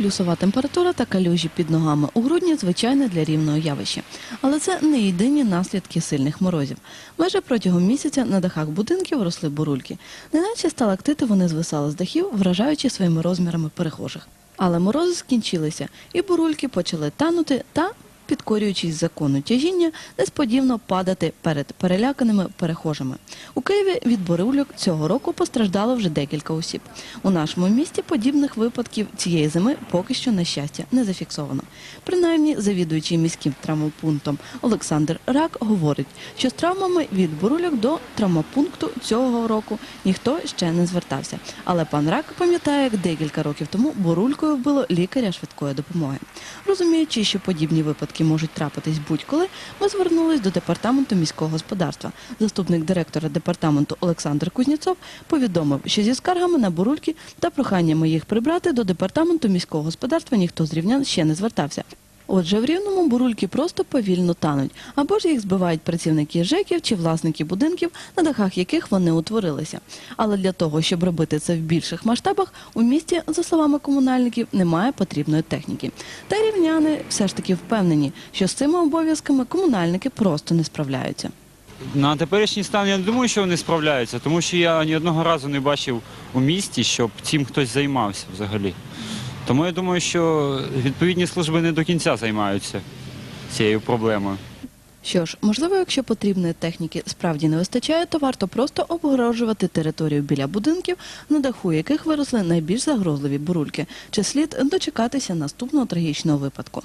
плюсова температура та калюжі під ногами у грудні звичайне для рівного явище. Але це не єдині наслідки сильних морозів. Майже протягом місяця на дахах будинків росли бурульки. Неначе сталактити вони звисали з дахів, вражаючи своїми розмірами перехожих. Але морози скінчилися, і бурульки почали танути та, підкорюючись закону тяжіння, несподівано падати перед переляканими перехожими. У Києві від бурульок цього року постраждало вже декілька осіб. У нашому місті подібних випадків цієї зими поки що, на щастя, не зафіксовано. Принаймні, завідуючий міським травмопунктом Олександр Рак говорить, що з травмами від бурульок до травмопункту цього року ніхто ще не звертався. Але пан Рак пам'ятає, як декілька років тому бурулькою вбило лікаря швидкої допомоги. Розуміючи, що подібні випадки можуть трапитись будь-коли, ми звернулись до департаменту міського господарства. Заступник директора департаменту Олександр Кузнєцов повідомив, що зі скаргами на бурульки та проханнями їх прибрати до департаменту міського господарства ніхто з рівнян ще не звертався. Отже, в рівному бурульки просто повільно тануть, або ж їх збивають працівники ЖЕКів чи власники будинків, на дахах яких вони утворилися. Але для того, щоб робити це в більших масштабах, у місті, за словами комунальників, немає потрібної техніки. Та рівняни все ж таки впевнені, що з цими обов'язками комунальники просто не справляються. На теперішній стан я не думаю, що вони справляються, тому що я ні одного разу не бачив у місті, щоб цим хтось займався взагалі. Тому я думаю, що відповідні служби не до кінця займаються цією проблемою. Що ж, можливо, якщо потрібної техніки справді не вистачає, то варто просто обгорожувати територію біля будинків, на даху яких виросли найбільш загрозливі бурульки, чи слід дочекатися наступного трагічного випадку.